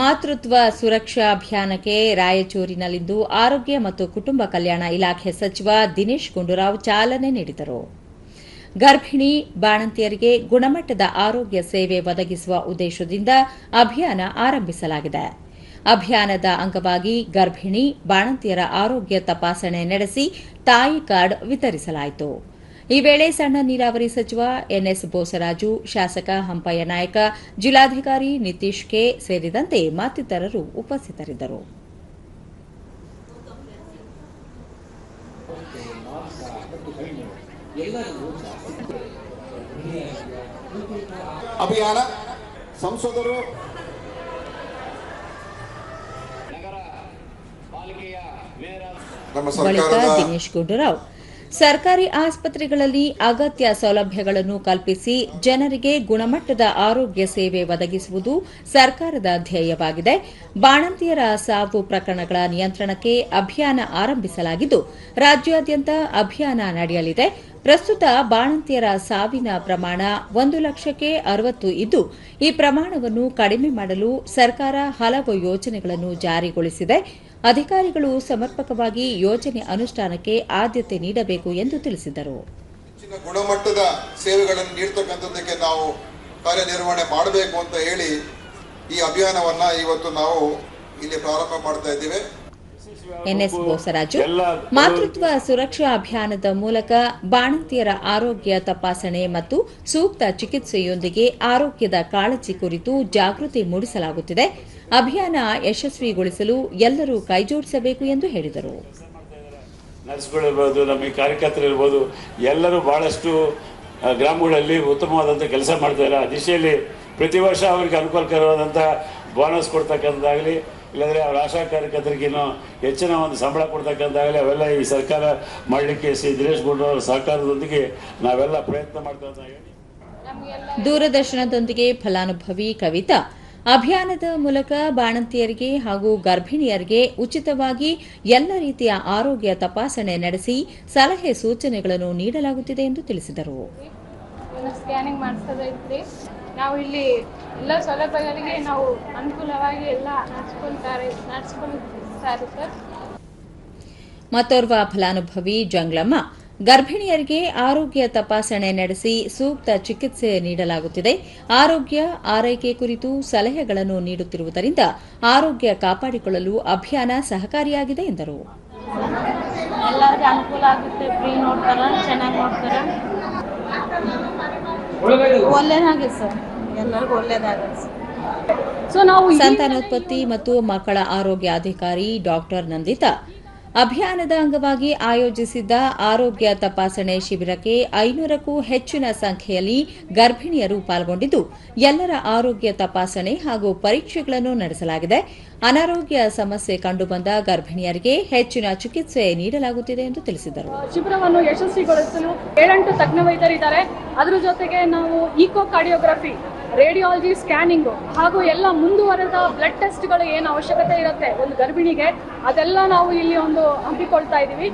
ಮಾತೃತ್ವ ಸುರಕ್ಷಾ ಅಭಿಯಾನಕ್ಕೆ ರಾಯಚೂರಿನಲ್ಲಿಂದು ಆರೋಗ್ಯ ಮತ್ತು ಕುಟುಂಬ ಕಲ್ಯಾಣ ಇಲಾಖೆ ಸಚಿವ ದಿನೇಶ್ ಗುಂಡೂರಾವ್ ಚಾಲನೆ ನೀಡಿದರು. ಗರ್ಭಿಣಿ ಬಾಣಂತಿಯರಿಗೆ ಗುಣಮಟ್ಟದ ಆರೋಗ್ಯ ಸೇವೆ ಒದಗಿಸುವ ಉದ್ದೇಶದಿಂದ ಅಭಿಯಾನ ಆರಂಭಿಸಲಾಗಿದೆ. ಅಭಿಯಾನದ ಅಂಗವಾಗಿ ಗರ್ಭಿಣಿ ಬಾಣಂತಿಯರ ಆರೋಗ್ಯ ತಪಾಸಣೆ ನಡೆಸಿ ತಾಯಿ ಕಾರ್ಡ್ ವಿತರಿಸಲಾಯಿತು. ಈ ವೇಳೆ ಸಣ್ಣ ನೀರಾವರಿ ಸಚಿವ ಎನ್ಎಸ್ ಬೋಸರಾಜು ಶಾಸಕ ಹಂಪಯ್ಯ ನಾಯಕ ಜಿಲ್ಲಾಧಿಕಾರಿ ನಿತೀಶ್ ಕೆ ಸೇರಿದಂತೆ ಮತ್ತಿತರರು ಉಪಸ್ಥಿತರಿದ್ದರು. ಅಭಿಯಾನ ಸಂಸದರು ನಮ್ಮ ಬಳಿಕ ಸರ್ಕಾರದ ದಿನೇಶ್ ಗುಂಡೂರಾವ್. ಸರ್ಕಾರಿ ಆಸ್ಪತ್ರೆಗಳಲ್ಲಿ ಅಗತ್ಯ ಸೌಲಭ್ಯಗಳನ್ನು ಕಲ್ಪಿಸಿ ಜನರಿಗೆ ಗುಣಮಟ್ಟದ ಆರೋಗ್ಯ ಸೇವೆ ಒದಗಿಸುವುದು ಸರ್ಕಾರದ ಧ್ಯೇಯವಾಗಿದೆ. ಬಾಣಂತಿಯರ ಸಾವು ಪ್ರಕರಣಗಳ ನಿಯಂತ್ರಣಕ್ಕೆ ಅಭಿಯಾನ ಆರಂಭಿಸಲಾಗಿದ್ದು, ರಾಜ್ಯಾದ್ಯಂತ ಅಭಿಯಾನ ನಡೆಯಲಿದೆ. ಪ್ರಸ್ತುತ ಬಾಣಂತಿಯರ ಸಾವಿನ ಪ್ರಮಾಣ ಒಂದು ಲಕ್ಷಕ್ಕೆ ಅರವತ್ತು ಇದ್ದು, ಈ ಪ್ರಮಾಣವನ್ನು ಕಡಿಮೆ ಮಾಡಲು ಸರ್ಕಾರ ಹಲವು ಯೋಜನೆಗಳನ್ನು ಜಾರಿಗೊಳಿಸಿದೆ. ಅಧಿಕಾರಿಗಳು ಸಮರ್ಪಕವಾಗಿ ಯೋಜನೆ ಅನುಷ್ಠಾನಕ್ಕೆ ಆದ್ಯತೆ ನೀಡಬೇಕು ಎಂದು ತಿಳಿಸಿದರು. ಗುಣಮಟ್ಟದ ಸೇವೆಗಳನ್ನು ನೀಡತಕ್ಕಂಥದ್ದಕ್ಕೆ ನಾವು ಕಾರ್ಯನಿರ್ವಹಣೆ ಮಾಡಬೇಕು ಅಂತ ಹೇಳಿ ಈ ಅಭಿಯಾನವನ್ನು ಇವತ್ತು ನಾವು ಇಲ್ಲಿ ಪ್ರಾರಂಭ ಮಾಡ್ತಾ ಇದ್ದೇವೆ. ಎನ್ಎಸ್ ಬೋಸರಾಜು ಮಾತೃತ್ವ ಸುರಕ್ಷಾ ಅಭಿಯಾನದ ಮೂಲಕ ಬಾಣಂತಿಯರ ಆರೋಗ್ಯ ತಪಾಸಣೆ ಮತ್ತು ಸೂಕ್ತ ಚಿಕಿತ್ಸೆಯೊಂದಿಗೆ ಆರೋಗ್ಯದ ಕಾಳಜಿ ಕುರಿತು ಜಾಗೃತಿ ಮೂಡಿಸಲಾಗುತ್ತಿದೆ. ಅಭಿಯಾನ ಯಶಸ್ವಿಗೊಳಿಸಲು ಎಲ್ಲರೂ ಕೈಜೋಡಿಸಬೇಕು ಎಂದು ಹೇಳಿದರು. ನರ್ಸ್ಗಳಿರ್ಬೋದು ನಮ್ಮ ಕಾರ್ಯಕರ್ತರು ಇರ್ಬೋದು ಎಲ್ಲರೂ ಬಹಳಷ್ಟು ಗ್ರಾಮಗಳಲ್ಲಿ ಉತ್ತಮವಾದಂಥ ಕೆಲಸ ಮಾಡ್ತಾರೆ ಆ ದಿಶೆಯಲ್ಲಿ ಪ್ರತಿ ವರ್ಷ ಅವರಿಗೆ ಅನುಕೂಲಕರವಾದಂಥ ಬೋನಸ್ ಕೊಡ್ತಕ್ಕಂಥದ್ದಾಗಲಿ ಇಲ್ಲಾಂದರೆ ಅವ್ರ ಆಶಾ ಕಾರ್ಯಕರ್ತರಿಗೇನೋ ಹೆಚ್ಚಿನ ಒಂದು ಸಂಬಳ ಕೊಡ್ತಕ್ಕಂಥಾಗಲಿ ಅವೆಲ್ಲ ಈ ಸರ್ಕಾರ ಮಾಡಲಿಕ್ಕೆ ಶ್ರೀ ದಿನೇಶ್ ಗುಂಡೂರಾವ್ ಅವರ ಸಹಕಾರದೊಂದಿಗೆ ನಾವೆಲ್ಲ ಪ್ರಯತ್ನ ಮಾಡ್ತಾ ಹೇಳಿ ದೂರದರ್ಶನದೊಂದಿಗೆ ಫಲಾನುಭವಿ ಕವಿತಾ. ಅಭಿಯಾನದ ಮೂಲಕ ಬಾಣಂತಿಯರಿಗೆ ಹಾಗೂ ಗರ್ಭಿಣಿಯರಿಗೆ ಉಚಿತವಾಗಿ ಎಲ್ಲ ರೀತಿಯ ಆರೋಗ್ಯ ತಪಾಸಣೆ ನಡೆಸಿ ಸಲಹೆ ಸೂಚನೆಗಳನ್ನು ನೀಡಲಾಗುತ್ತಿದೆ ಎಂದು ತಿಳಿಸಿದರು. ನಾವು ಇಲ್ಲಿ ಎಲ್ಲ ಸೌಲಭ್ಯಗಳಿಗೆ ನಾವು ಅನುಕೂಲವಾಗಿ ಎಲ್ಲ ನಡೆಸ್ಕೊಳ್ತಾರೆ ನಡ್ಸ್ಕೊಳ್ತಾರೆ ಸರ್. ಮತ್ತೋರ್ವ ಫಲಾನುಭವಿ ಜಂಗ್ಲಮ್ಮ ಗರ್ಭಿಣಿಯರಿಗೆ ಆರೋಗ್ಯ ತಪಾಸಣೆ ನಡೆಸಿ ಸೂಕ್ತ ಚಿಕಿತ್ಸೆ ನೀಡಲಾಗುತ್ತಿದೆ. ಆರೋಗ್ಯ ಆರೈಕೆ ಕುರಿತು ಸಲಹೆಗಳನ್ನು ನೀಡುತ್ತಿರುವುದರಿಂದ ಆರೋಗ್ಯ ಕಾಪಾಡಿಕೊಳ್ಳಲು ಅಭಿಯಾನ ಸಹಕಾರಿಯಾಗಿದೆ ಎಂದರು. ಎಲ್ಲರಿಗೂ ಅನುಕೂಲ ಆಗುತ್ತೆ ಫ್ರೀ ನೋಡ್ತಾರ ಚೆನ್ನಾಗಿ ನೋಡ್ತಾರ. ಒಳ್ಳೇದಾಗಿದೆ. ಸರ್. ಎಲ್ಲರಿಗೂ ಒಳ್ಳೇದಾಗುತ್ತೆ ಸರ್. ಸೊ ನಾವು ಸಂತಾನೋತ್ಪತ್ತಿ ಮತ್ತು ಮಕ್ಕಳ ಆರೋಗ್ಯ ಅಧಿಕಾರಿ ಡಾಕ್ಟರ್ ನಂದಿತಾ ಅಭಿಯಾನದ ಅಂಗವಾಗಿ ಆಯೋಜಿಸಿದ್ದ ಆರೋಗ್ಯ ತಪಾಸಣೆ ಶಿಬಿರಕ್ಕೆ ಐನೂರಕ್ಕೂ ಹೆಚ್ಚಿನ ಸಂಖ್ಯೆಯಲ್ಲಿ ಗರ್ಭಿಣಿಯರು ಪಾಲ್ಗೊಂಡಿದ್ದು, ಎಲ್ಲರ ಆರೋಗ್ಯ ತಪಾಸಣೆ ಹಾಗೂ ಪರೀಕ್ಷೆಗಳನ್ನು ನಡೆಸಲಾಗಿದೆ. ಅನಾರೋಗ್ಯ ಸಮಸ್ಯೆ ಕಂಡುಬಂದ ಗರ್ಭಿಣಿಯರಿಗೆ ಹೆಚ್ಚಿನ ಚಿಕಿತ್ಸೆ ನೀಡಲಾಗುತ್ತಿದೆ ಎಂದು ತಿಳಿಸಿದರು. ಶಿಬಿರವನ್ನು ಯಶಸ್ವಿಗೊಳಿಸಲು ಏಳೆಂಟು ತಜ್ಞ ವೈದ್ಯರಿದ್ದಾರೆ. ಅದರ ಜೊತೆಗೆ ನಾವು ಈಕೋ ಕಾರ್ಡಿಯೋಗ್ರಫಿ ರೇಡಿಯಾಲಜಿ ಸ್ಕ್ಯಾನಿಂಗು ಹಾಗೂ ಎಲ್ಲ ಮುಂದುವರೆದ ಬ್ಲಡ್ ಟೆಸ್ಟ್ಗಳು ಏನು ಅವಶ್ಯಕತೆ ಇರುತ್ತೆ ಒಂದು ಗರ್ಭಿಣಿಗೆ, ಅದೆಲ್ಲ ನಾವು ಇಲ್ಲಿ ಒಂದು ಹಂಪಿಕೊಳ್ತಾ ಇದ್ದೀವಿ